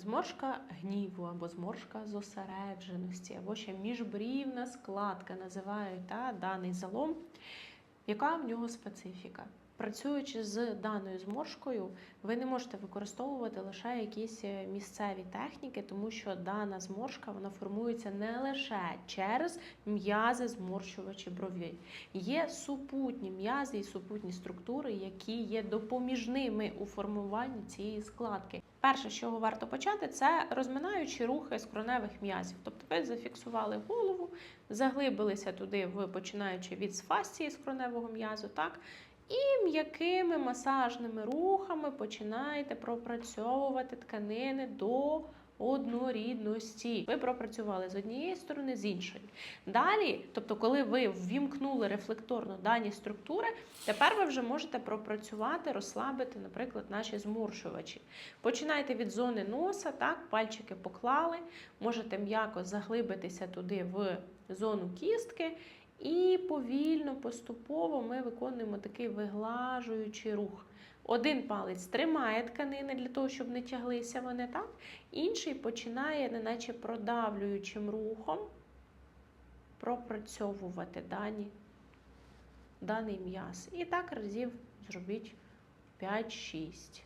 Зморшка гніву або зморшка зосередженості, або ще міжбрівна складка називають та, даний залом. Яка в нього специфіка? Працюючи з даною зморшкою, ви не можете використовувати лише якісь е, місцеві техніки, тому що дана зморшка вона формується не лише через м'язи зморщувачі брові. Є супутні м'язи і супутні структури, які є допоміжними у формуванні цієї складки. Перше, з чого варто почати, це розминаючі рухи скроневих м'язів. Тобто ви зафіксували голову, заглибилися туди, в починаючи від сфасції скроневого м'язу, так. І м'якими масажними рухами починаєте пропрацьовувати тканини до однорідності. Ви пропрацювали з однієї сторони, з іншої. Далі, тобто, коли ви ввімкнули рефлекторно дані структури, тепер ви вже можете пропрацювати, розслабити, наприклад, наші зморшувачі. Починайте від зони носа, так, пальчики поклали, можете м'яко заглибитися туди в зону кістки. І повільно, поступово ми виконуємо такий виглажуючий рух. Один палець тримає тканини для того, щоб не тяглися вони так. Інший починає, неначе продавлюючим рухом, пропрацьовувати дані, даний м'яз. І так разів зробіть 5-6.